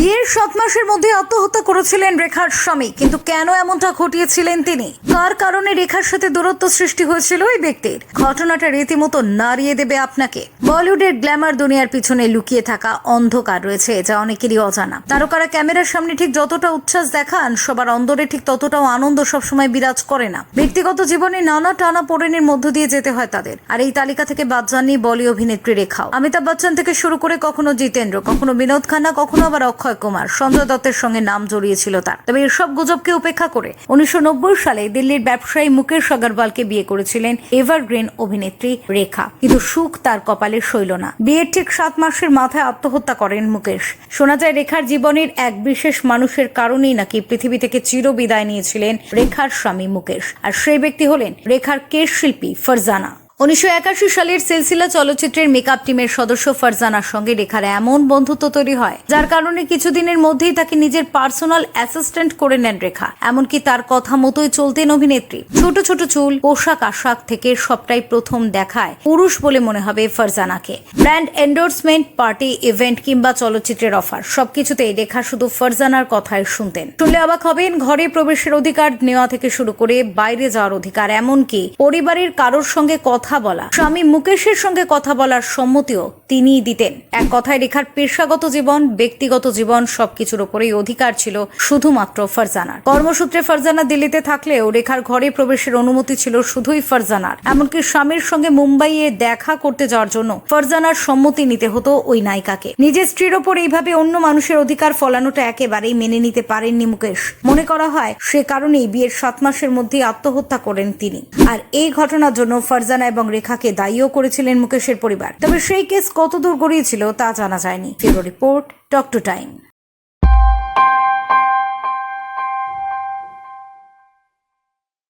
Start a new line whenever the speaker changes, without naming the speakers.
বিয়ের সাত মাসের মধ্যে আত্মহত্যা করেছিলেন রেখার স্বামী, কিন্তু কেন এমনটা ঘটিয়েছিলেন তিনি? কার কারণে রেখার সাথে দূরত্ব সৃষ্টি হয়েছিল ওই ব্যক্তির? ঘটনাটা রীতিমতো নাড়িয়ে দেবে আপনাকে। বলিউডের গ্ল্যামার দুনিয়ার পিছনে লুকিয়ে থাকা অন্ধকার রয়েছে, যা অনেকেরই অজানা। তারকারা ক্যামেরার সামনে ঠিক যতটা উচ্ছ্বাস দেখান, সবার অন্দরে ঠিক ততটাও আনন্দ সবসময় বিরাজ করে না। ব্যক্তিগত জীবনে নানা টানা পোড়েনের মধ্য দিয়ে যেতে হয় তাদের। আর এই তালিকা থেকে বাদ যাননি বলি অভিনেত্রী রেখাও। অমিতাভ বচ্চন থেকে শুরু করে কখনো জিতেন্দ্র, কখনো বিনোদ খান্না, কখনো আবার অক্ষয় কুমার। সঞ্জয় দত্তের সঙ্গে নাম জড়িয়েছিল তার। তবে এসব গুজবকে উপেক্ষা করে উনিশশো সালে দিল্লির ব্যবসায়ী মুকেশ আগরওয়ালকে বিয়ে করেছিলেন এভারগ্রিন অভিনেত্রী রেখা। কিন্তু সুখ তার কপালে সইল না। বিয়ের ঠিক সাত মাসের মাথায় আত্মহত্যা করেন মুকেশ। শোনা যায় রেখার জীবনের এক বিশেষ মানুষের কারণেই নাকি পৃথিবী থেকে চির বিদায় নিয়েছিলেন রেখার স্বামী মুকেশ। আর সেই ব্যক্তি হলেন রেখার কেশ শিল্পী ফারজানা। উনিশশো একাশি সালের সিলসিলা চলচ্চিত্রের মেকআপ টিমের সদস্য ফারজানার সঙ্গে রেখার এমন বন্ধুত্ব তৈরি হয়, যার কারণে কিছুদিনের মধ্যেই তাকে নিজের পার্সোনাল অ্যাসিস্ট্যান্ট করে নেন রেখা, এমনকি তার কথা মতোই চলতেন অভিনেত্রী। ছোট ছোট চুল, পোশাক আশাক থেকে সবটাই প্রথম দেখায় পুরুষ বলে মনে হবে ফারজানাকে। ব্র্যান্ড এন্ডোর্সমেন্ট, পার্টি, ইভেন্ট কিংবা চলচ্চিত্রের অফার, সবকিছুতেই রেখা শুধু ফারজানার কথাই শুনতেন। শুনলে অবাক হবেন, ঘরে প্রবেশের অধিকার নেওয়া থেকে শুরু করে বাইরে যাওয়ার অধিকার, এমনকি পরিবারের কারোর সঙ্গে কথা বলা। স্বামী মুকেশের সঙ্গে কথা বলার সম্মতিও তিনিই দিতেন। এক কথায় রেখার পেশাগত জীবন, ব্যক্তিগত জীবন সবকিছুর ওপরেই অধিকার ছিল শুধুমাত্র ফারজানার। কর্মসূত্রে ফারজানা দিল্লিতে থাকলেও রেখার ঘরে প্রবেশের অনুমতি ছিল শুধুই ফারজানার। এমনকি স্বামীর সঙ্গে মুম্বাইয়ে দেখা করতে যাওয়ার জন্য ফারজানার সম্মতি নিতে হতো ওই নায়িকাকে। নিজের স্ত্রীর ওপর এইভাবে অন্য মানুষের অধিকার ফলানোটা একেবারেই মেনে নিতে পারেননি মুকেশ। মনে করা হয় সে কারণেই বিয়ের সাত মাসের মধ্যেই আত্মহত্যা করেন তিনি। আর এই ঘটনার জন্য ফারজানা এবং রেখাকে দায়ীও করেছিলেন মুকেশের পরিবার। তবে সেই কেস কতদূর গড়িয়েছিল তা জানা যায়নি। ফিরো রিপোর্ট টক টু টাইম।